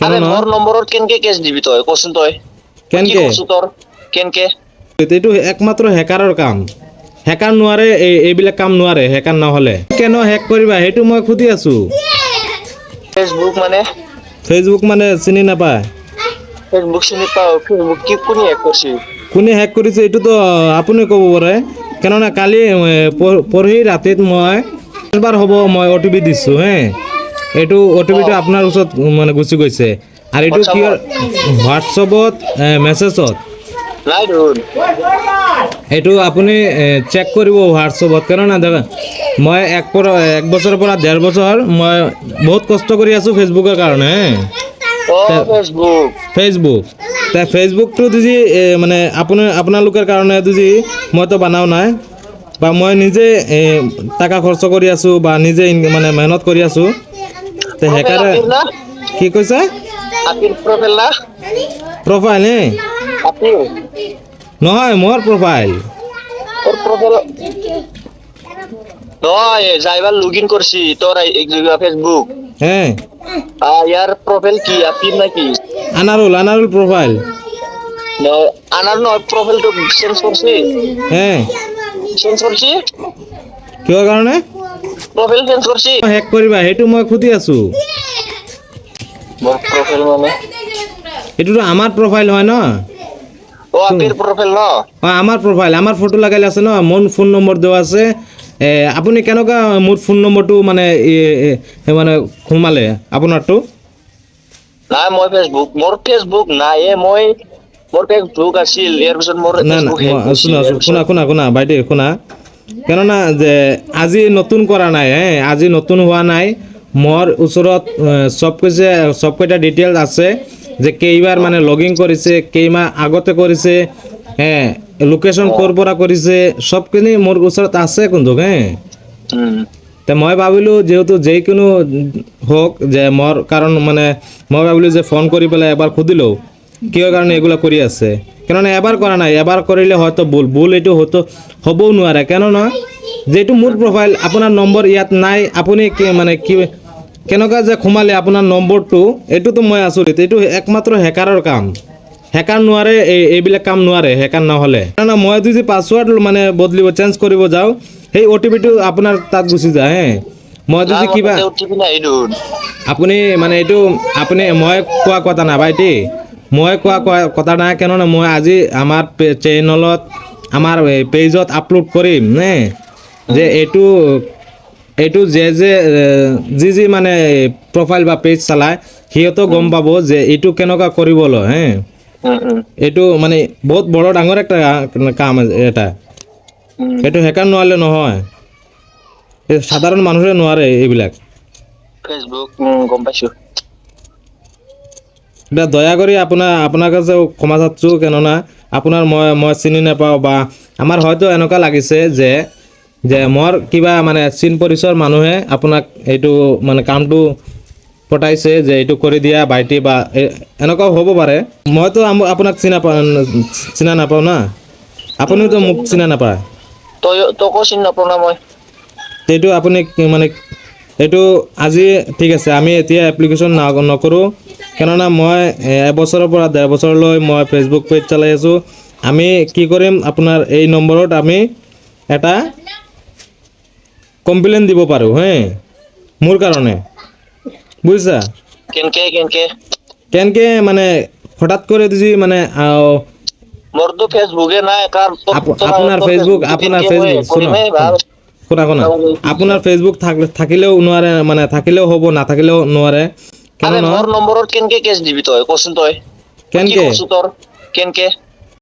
আরে মোর নম্বরত কেনকে কেছ দিবি তই? কচোন তই। কেনকে? তোৰ কেনকে? এইটো একমাত্ৰ হেকাৰৰ কাম। হেকাৰ নোৱাৰে এই- এইবিলাক কাম নোৱাৰে হেকাৰ নহ'লে। কেন হেক কৰিবা? সেইটো মই সুধি আছোঁ। ফেচবুক মানে? ফেচবুক মানে চিনি নাপায়। ফেচবুক চিনি পাওঁ। ফেচবুক কি কোনে হেক কৰিছে? কোনে হেক কৰিছে এইটোতো আপুনি ক'ব পাৰে। কেননা কালি পৰহি ৰাতিত মই এবাৰ হ'ব মই অ' টি পি দিছোঁ হে। এইটো অ' টি পিটো আপোনাৰ ওচৰত মানে গুচি গৈছে। আৰু এইটো কি হোৱাটছএপত মেছেজত এইটো আপুনি চেক কৰিব হোৱাটছএপত কেননা দেখা মই এক এক বছৰৰ পৰা ডেৰ বছৰ মই বহুত কষ্ট কৰি আছোঁ ফেচবুকৰ কাৰণে ফেচবুক তে ফেচবুকটো যদি মানে আপোনাৰ আপোনালোকৰ কাৰণে যদি মইতো বনাও নাই বা মই নিজে টকা খৰচ কৰি আছোঁ বা নিজে মানে মেহনত কৰি আছোঁ তে না? কি কৈছে? আপিৰ প্ৰফেল না? প্ৰফাইল হে? আপিৰ নহয় মোৰ প্ৰফাইল তোৰ প্ৰফেল নহয় যাইবাৰ লগ ইন কৰিছি তোৰ ফেচবুক হে? আহ, ইয়াৰ প্ৰফেল কি? আপিৰ না কি? আনাৰুল আনাৰুল প্ৰফাইল নহয়, আনাৰ নহয় প্ৰফেলটো চেঞ্জ কৰিছি। হে? চেঞ্জ কৰিছি? কিহৰ কাৰণে? প্ৰফেল চেঞ্জ কৰিছি হেক কৰিবা সেইটো মই সুধি আছোঁ। প্ৰফেল মানে? এইটোতো আমাৰ প্ৰফাইল হয় ন? অ আপিৰ প্ৰফেল ন? অঁ আমাৰ প্ৰফাইল আমাৰ ফটো লগাই আছে ন? মোৰ ফোন নম্বৰ দিয়া আছে। আপুনি কেনেকুৱা মোৰ ফোন নম্বৰটো মানে মানে সোমালে? আপোনাৰটো? নাই মই ফেচবুক মোৰ ফেচবুক এ মই মোৰ ফেচবুক আছিল ইয়াৰ পিছত মোৰ। শুনা শুনা শুনা শুনা বাইদেউ শুনা। কেননা যে আজি নতুন কৰা নাই হে আজি নতুন হোৱা নাই। মোৰ ওচৰত এ, চব কৈছে চবকেইটা ডিটেইলছ আছে যে কেইবাৰ মানে লগিং কৰিছে কেইমাহ আগতে কৰিছে হে লোকেশ্যন ক'ৰ পৰা কৰিছে চবখিনি মোৰ ওচৰত আছে কিন্তু হে। তে মই ভাবিলোঁ যিহেতু যিকোনো হওক যে মোৰ কাৰণ মানে মই ভাবিলোঁ যে ফোন কৰি পেলাই এবাৰ সুধিলোঁ কিয় কাৰণে এইগুলো কৰি আছে। কেননা এবাৰ কৰা নাই এবাৰ কৰিলে হয়তো ভুল ভুল এইটো হয়তো হ'বও নোৱাৰে। কেননা যিটো মোৰ প্ৰফাইল আপোনাৰ নম্বৰ ইয়াত নাই আপুনি কি মানে কি কেনেকুৱা যে সোমালে আপোনাৰ নম্বৰটো এইটোতো মই আচৰিত এইটো একমাত্ৰ হেকাৰৰ কাম। হেকাৰ নোৱাৰে এই এইবিলাক কাম নোৱাৰে হেকাৰ নহ'লে। কাৰণ মই যদি পাছৱৰ্ড মানে বদলিব চেঞ্জ কৰিব যাওঁ সেই অ' টি পিটো আপোনাৰ তাত গুচি যায় হে। মই যদি কিবা। আপুনি মানে এইটো আপুনি মই কোৱা কথা নাই ভাইটি। মই কোৱা কথা নাই কেননা মই আজি আমাৰ চেনেলত আমাৰ পেজত আপলোড কৰিম নে? যে এইটো এইটো যে যে যি যি মানে প্ৰফাইল বা পেজ চলায় সিহঁতেও গম পাব যে এইটো কেনেকুৱা কৰিবলৈ হে? এইটো মানে বহুত বড় ডাঙৰ একটা কাম এটা। এইটো হেকাৰ নোৱাৰিলে নহয়। সাধাৰণ মানুহে নোৱাৰে এইবিলাক। ফেচবুক গম পাইছো। এতিয়া দয়া কৰি আপোনাৰ আপোনাৰ কাছে ক্ষমা চাচ্ছোঁ কেননা আপোনাৰ মই মই চিনি নাপাওঁ বা আমাৰ হয়তো এনেকুৱা লাগিছে যে যে মোৰ কিবা মানে চিন পৰিচয়ৰ মানুহে আপোনাক এইটো মানে কামটো পঠাইছে যে এইটো কৰি দিয়া ভাইটি বা এনেকুৱাও হ'ব পাৰে। মইতো আপোনাক চিনা চিনা নাপাওঁ না। আপুনিওতো মোক চিনা নাপায়। তোকো চিনি নাপাওঁ না মই। এইটো আপুনি মানে এইটো আজি ঠিক আছে আমি এতিয়া এপ্লিকেশ্যন নকৰোঁ। কেননা মই এবছৰৰ পৰা ডেৰ বছৰলৈ মই ফেচবুক পেজ চলাই আছোঁ। আমি কি কৰিম আপোনাৰ এই নম্বৰত আমি এটা কমপ্লেইন দিব পাৰোঁ হে? মোৰ কাৰণে। বুজিছা? কেনকে মানে হঠাৎ করে যদি মানে আহ, মোৰতো ফেচবুকে নাই কাৰ তোৰ- আপ- তোৰ- আপোনাৰ তোৰ ফেচবুক ফেচবুক আপোনাৰ ফেচবুক শুনক শুনা শুনা। আপোনাৰ ফেচবুক থাক- থাকিলেও নোৱাৰে মানে থাকিলেও হ'ব নাথাকিলেও নোৱাৰে। আৰে কেন? মোৰ নম্বৰত কেনকে কেছ দিবি তই? কচোন তই? কি কেনকে কচু তোৰ কেনকে?